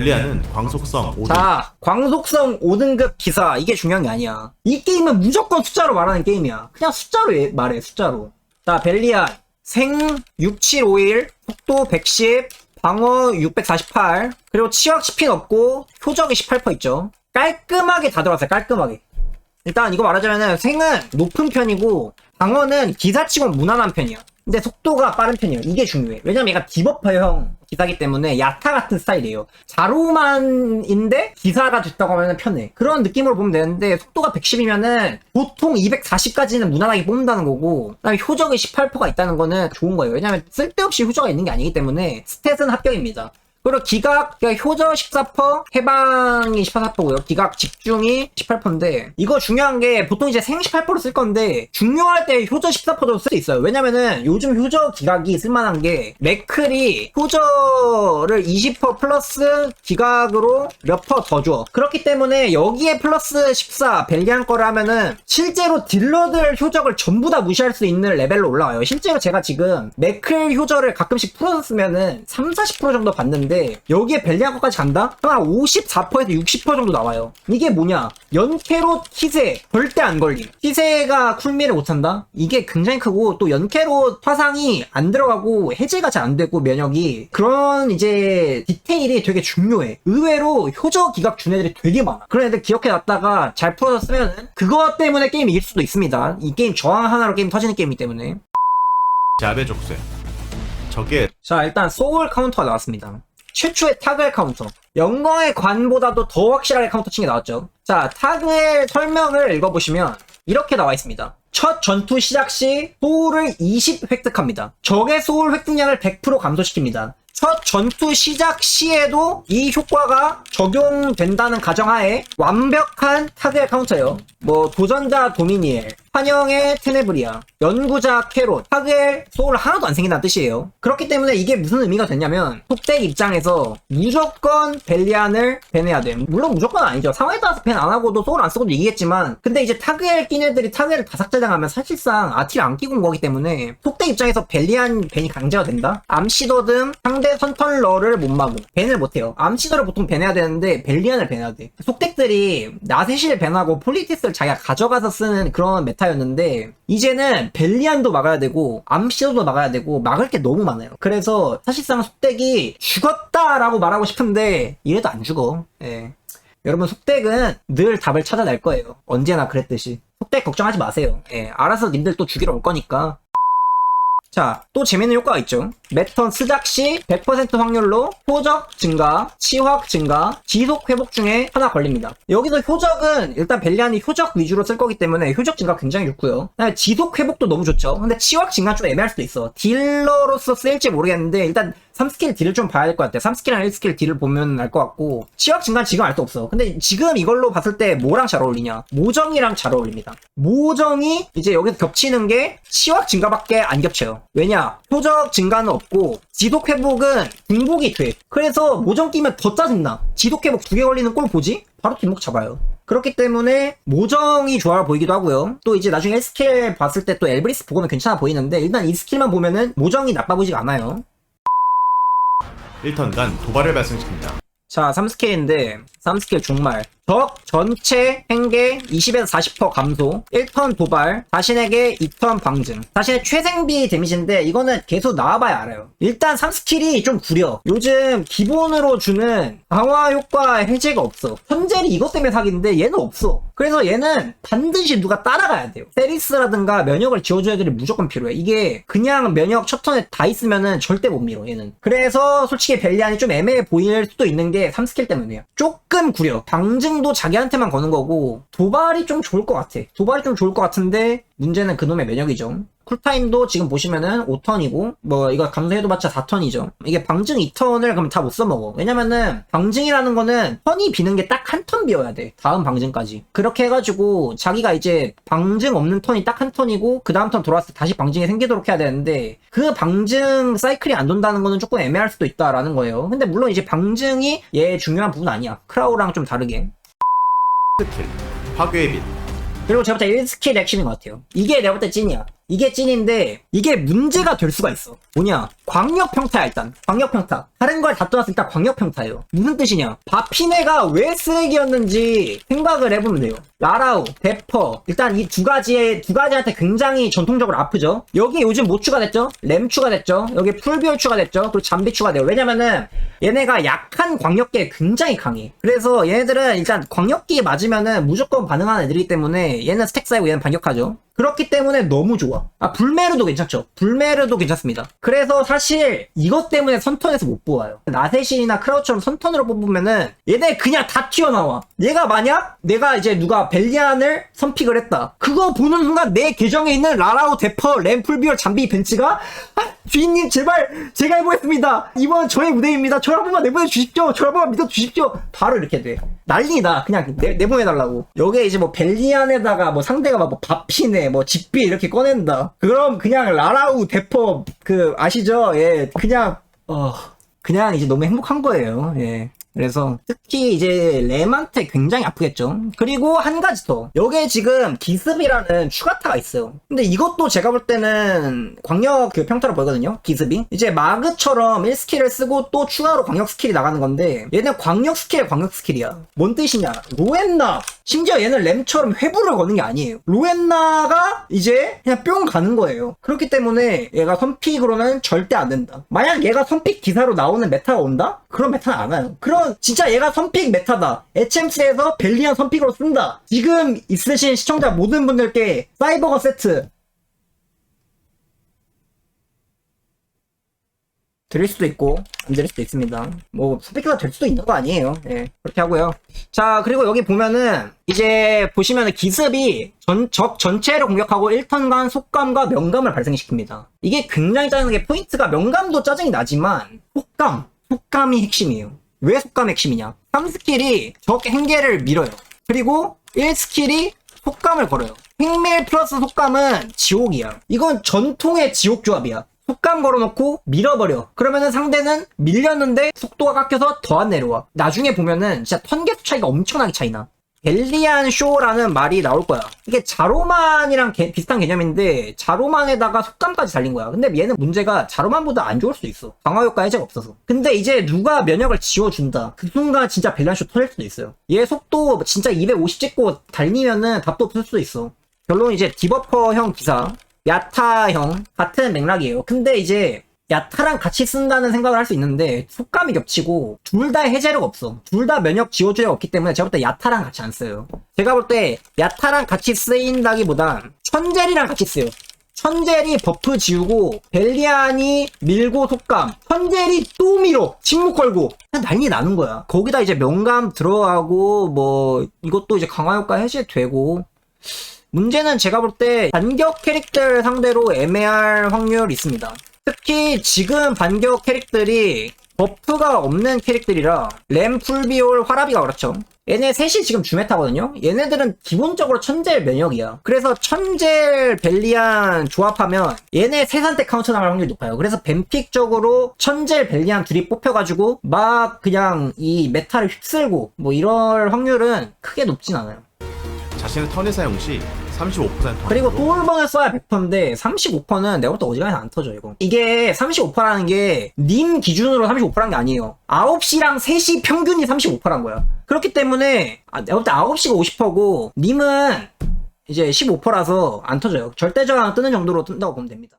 벨리아는 광속성 5등 자, 광속성 5등급 기사 이게 중요한 게 아니야. 이 게임은 무조건 숫자로 말하는 게임이야. 그냥 숫자로 얘- 말해, 숫자로. 자, 벨리안 생 6751, 속도 110, 방어 648, 그리고 치약 10핀 없고 효적이 18% 있죠. 깔끔하게 다 들어갔어요, 깔끔하게. 일단 이거 말하자면은 생은 높은 편이고 방어는 기사치고 무난한 편이야. 근데 속도가 빠른 편이에요. 이게 중요해. 왜냐면 얘가 디버퍼형 기사기 때문에 야타 같은 스타일이에요. 자루만인데 기사가 됐다고 하면 편해. 그런 느낌으로 보면 되는데 속도가 110이면은 보통 240까지는 무난하게 뽑는다는 거고 그다음에 효적이 18%가 있다는 거는 좋은 거예요. 왜냐면 쓸데없이 효적가 있는 게 아니기 때문에 스탯은 합격입니다. 그리고 기각, 그러니까 효저 14%, 해방이 14%고요. 기각 집중이 18%인데, 이거 중요한 게 보통 이제 생 18%쓸 건데, 중요할 때 효저 14%도 쓸 수 있어요. 왜냐면은 요즘 효저 기각이 쓸만한 게, 맥클이 효저를 20% 플러스 기각으로 몇 퍼 더 줘. 그렇기 때문에 여기에 플러스 14, 벨기안 거를 하면은, 실제로 딜러들 효적을 전부 다 무시할 수 있는 레벨로 올라와요. 실제로 제가 지금 맥클 효저를 가끔씩 풀어서 쓰면은 3, 40% 정도 받는데 여기에 벨리아 거까지 간다? 그럼 한 54%에서 60% 정도 나와요. 이게 뭐냐? 연캐로 희세 절대 안 걸림. 희세가 쿨미를 못한다? 이게 굉장히 크고 또 연캐로 화상이 안 들어가고 해제가 잘 안 되고 면역이 그런 이제 디테일이 되게 중요해. 의외로 효저 기각 준 애들이 되게 많아. 그런 애들 기억해 놨다가 잘 풀어서 쓰면은 그것 때문에 게임 이길 수도 있습니다. 이 게임 저항 하나로 게임 터지는 게임이기 때문에. 자베 족쇄 저게 자, 일단 소울 카운터가 나왔습니다. 최초의 타그엘 카운터. 영광의 관보다도 더 확실하게 카운터 칭이 나왔죠. 자, 타그의 설명을 읽어보시면 이렇게 나와 있습니다. 첫 전투 시작 시 소울을 20 획득합니다. 적의 소울 획득량을 100% 감소시킵니다. 첫 전투 시작 시에도 이 효과가 적용된다는 가정하에 완벽한 타겟 카운터예요. 뭐 도전자 도미니엘, 환영의 테네브리아, 연구자 캐롯, 타겟 소울 하나도 안 생긴다는 뜻이에요. 그렇기 때문에 이게 무슨 의미가 됐냐면 속덱 입장에서 무조건 벨리안을 밴해야 돼. 물론 무조건 아니죠. 상황에 따라서 밴 안 하고도 소울 안 쓰고도 이기겠지만 근데 이제 타겟 낀 애들이 타겟을 다삭자장하면 사실상 아티를 안 끼고 온 거기 때문에 속덱 입장에서 벨리안 밴이 강제가 된다? 암시더듬 상대 선턴러를 못 막음. 밴을 못해요. 암시더를 보통 밴해야 되는데 벨리안을 밴해야 돼. 속덱들이 나세시를 밴하고 폴리티스를 자기가 가져가서 쓰는 그런 메타 였는데 이제는 벨리안도 막아야 되고 암시더도 막아야 되고 막을 게 너무 많아요. 그래서 사실상 속덱이 죽었다라고 말하고 싶은데 이래도 안 죽어. 예. 여러분 속덱은 늘 답을 찾아낼 거예요. 언제나 그랬듯이. 속덱 걱정하지 마세요. 예, 알아서 님들 또 죽이러 올 거니까. 자, 또 재밌는 효과가 있죠. 매턴 스작 시 100% 확률로 효적 증가, 치확 증가, 지속 회복 중에 하나 걸립니다. 여기서 효적은 일단 벨리안이 효적 위주로 쓸 거기 때문에 효적 증가 굉장히 좋고요. 지속 회복도 너무 좋죠. 근데 치확 증가 좀 애매할 수도 있어. 딜러로서 쓸지 모르겠는데 일단 3스킬 딜을 좀 봐야 될 것 같아요. 3스킬이랑 1스킬 딜을 보면 알 것 같고 치확 증가는 지금 알 수 없어. 근데 지금 이걸로 봤을 때 뭐랑 잘 어울리냐? 모정이랑 잘 어울립니다. 모정이 이제 여기서 겹치는 게 치확 증가밖에 안 겹쳐요. 왜냐? 효적 증가는 없고 지속 회복은 중복이 돼. 그래서 모정 끼면 더 짜증나. 지속 회복 두 개 걸리는 꼴 보지? 바로 뒷목 잡아요. 그렇기 때문에 모정이 좋아 보이기도 하고요. 또 이제 나중에 1스킬 봤을 때 또 엘브리스 보고는 괜찮아 보이는데 일단 이 스킬만 보면은 모정이 나빠 보이지가 않아요. 1턴간 도발을 발생시킵니다 자, 3스킬인데 3스킬 종말. 적 전체 행계 20에서 40% 감소, 1턴 도발, 자신에게 2턴 방증. 자신의 최생비 데미지인데 이거는 계속 나와봐야 알아요. 일단 3스킬이 좀 구려. 요즘 기본으로 주는 강화 효과 해제가 없어. 현젤이 이것 때문에 사기인데 얘는 없어. 그래서 얘는 반드시 누가 따라가야 돼요. 세리스라든가 면역을 지워줘야 애들이 무조건 필요해. 이게 그냥 면역 첫 턴에 다 있으면은 절대 못 밀어 얘는. 그래서 솔직히 벨리안이 좀 애매해 보일 수도 있는 게 3스킬 때문이에요. 조금 구려. 방증 도 자기한테만 거는 거고 도발이 좀 좋을 것 같아. 도발이 좀 좋을 것 같은데 문제는 그놈의 면역이죠. 쿨타임도 지금 보시면은 5턴이고 뭐 이거 감소해도봤자 4턴이죠. 이게 방증 2턴을 그럼 다 못 써먹어. 왜냐면은 방증이라는 거는 턴이 비는 게 딱 한 턴 비어야 돼. 다음 방증까지. 그렇게 해가지고 자기가 이제 방증 없는 턴이 딱 한 턴이고 그 다음 턴 돌아왔을 때 다시 방증이 생기도록 해야 되는데 그 방증 사이클이 안 돈다는 거는 조금 애매할 수도 있다라는 거예요. 근데 물론 이제 방증이 얘 중요한 부분 아니야. 크라우랑 좀 다르게. 스킬 파괴의 빛 그리고 제가 볼때 1스킬 액션인 것 같아요. 이게 내가 볼 때 찐이야. 이게 찐인데 이게 문제가 될 수가 있어. 뭐냐? 광역 평타야 일단. 광역 평타. 다른 걸 다 떠났을 때 광역 평타예요. 무슨 뜻이냐? 바피네가 왜 쓰레기였는지 생각을 해보면 돼요. 라라우, 데퍼. 일단 이 두 가지의 두 가지한테 굉장히 전통적으로 아프죠. 여기 요즘 뭐 추가됐죠? 램 추가됐죠. 여기 풀비올 추가됐죠. 그리고 잠비 추가돼요. 왜냐면은 얘네가 약한 광역기에 굉장히 강해. 그래서 얘네들은 일단 광역기 맞으면은 무조건 반응하는 애들이기 때문에 얘는 스택 쌓이고 얘는 반격하죠. 그렇기 때문에 너무 좋아. 아, 불메르도 괜찮죠? 불메르도 괜찮습니다. 그래서 사실 이것 때문에 선턴에서 못 뽑아요. 나세신이나 크라우처럼 선턴으로 뽑으면은 얘네 그냥 다 튀어나와. 얘가 만약 내가 이제 누가 벨리안을 선픽을 했다. 그거 보는 순간 내 계정에 있는 라라우, 데퍼, 램풀비얼, 잠비, 벤츠가 아, 주인님 제발 제가 해보겠습니다. 이번 저의 무대입니다. 저를 한 번만 내보내 주십시오. 저를 한 번만 믿어 주십시오. 바로 이렇게 돼. 난리다. 그냥 내, 내보내달라고. 여기에 이제 뭐 벨리안에다가 뭐 상대가 막 뭐 바피네, 뭐 집비 이렇게 꺼낸다. 그럼 그냥 라라우, 데퍼 그 아시죠? 예, 그냥 어 그냥 이제 너무 행복한 거예요. 예. 그래서 특히 이제 램한테 굉장히 아프겠죠. 그리고 한 가지 더. 여기에 지금 기습이라는 추가타가 있어요. 근데 이것도 제가 볼 때는 광역 그 평타로 보이거든요. 기습이. 이제 마그처럼 1스킬을 쓰고 또 추가로 광역 스킬이 나가는 건데 얘는 광역 스킬의 광역 스킬이야. 뭔 뜻이냐? 로엔나. 심지어 얘는 램처럼 회부를 거는 게 아니에요. 로엔나가 이제 그냥 뿅 가는 거예요. 그렇기 때문에 얘가 선픽으로는 절대 안 된다. 만약 얘가 선픽 기사로 나오는 메타가 온다? 그런 메타는 안 와요. 그런 진짜 얘가 선픽 메타다. HMC에서 벨리안 선픽으로 쓴다. 지금 있으신 시청자 모든 분들께 사이버거 세트 드릴 수도 있고 안 드릴 수도 있습니다. 뭐 선택기가 될 수도 있는 거 아니에요. 예, 그렇게 하고요. 자 그리고 여기 보면은 이제 보시면은 기습이 전, 적 전체를 공격하고 1턴간 속감과 명감을 발생시킵니다. 이게 굉장히 짜증나는 게 포인트가 명감도 짜증이 나지만 속감, 속감이 핵심이에요. 왜 속감이 핵심이냐? 3스킬이 적 행계를 밀어요. 그리고 1스킬이 속감을 걸어요. 핵밀 플러스 속감은 지옥이야. 이건 전통의 지옥 조합이야. 속감 걸어놓고 밀어버려. 그러면은 상대는 밀렸는데 속도가 깎여서 더 안 내려와. 나중에 보면은 진짜 턴 개수 차이가 엄청나게 차이나. 벨리안 쇼라는 말이 나올 거야. 이게 자로만이랑 개- 비슷한 개념인데 자로만에다가 속감까지 달린 거야. 근데 얘는 문제가 자로만보다 안 좋을 수도 있어. 강화 효과 해제가 없어서. 근데 이제 누가 면역을 지워준다. 그 순간 진짜 벨리안 쇼 터질 수도 있어요. 얘 속도 진짜 250 찍고 달리면은 답도 없을 수도 있어. 결론 이제 디버퍼형 기사, 야타형 같은 맥락이에요. 근데 이제 야타랑 같이 쓴다는 생각을 할 수 있는데 속감이 겹치고 둘 다 해제력 없어. 둘 다 면역 지워주력 없기 때문에 제가 볼 때 야타랑 같이 안 써요. 제가 볼 때 야타랑 같이 쓰인다기보단 천젤이랑 같이 써요. 천젤이 버프 지우고 벨리안이 밀고 속감 천젤이 또 밀어 침묵 걸고 그냥 난리 나는 거야 거기다 이제 명감 들어가고 뭐 이것도 이제 강화 효과 해제되고 문제는 제가 볼때 반격 캐릭터 상대로 애매할 확률이 있습니다. 특히 지금 반격 캐릭들이 버프가 없는 캐릭들이라 램, 풀비올, 화라비가 그렇죠. 얘네 셋이 지금 주메타거든요. 얘네들은 기본적으로 천젤 면역이야. 그래서 천젤 벨리안 조합하면 얘네 세산대 카운터 나갈 확률이 높아요. 그래서 뱀픽적으로 천젤 벨리안 둘이 뽑혀가지고 막 그냥 이 메타를 휩쓸고 뭐 이럴 확률은 크게 높진 않아요. 자신의 턴의 사용 시 35% 그리고 또 1번을 써야 100%인데 35%는 내가 볼때 어지간해서 안 터져 이거. 이게 35%라는 게 님 기준으로 35%란 게 아니에요. 9시랑 3시 평균이 35%란 거야. 그렇기 때문에 아, 내가 볼 때 9시가 50%고 님은 이제 15%라서 안 터져요. 절대 저항 뜨는 정도로 뜬다고 보면 됩니다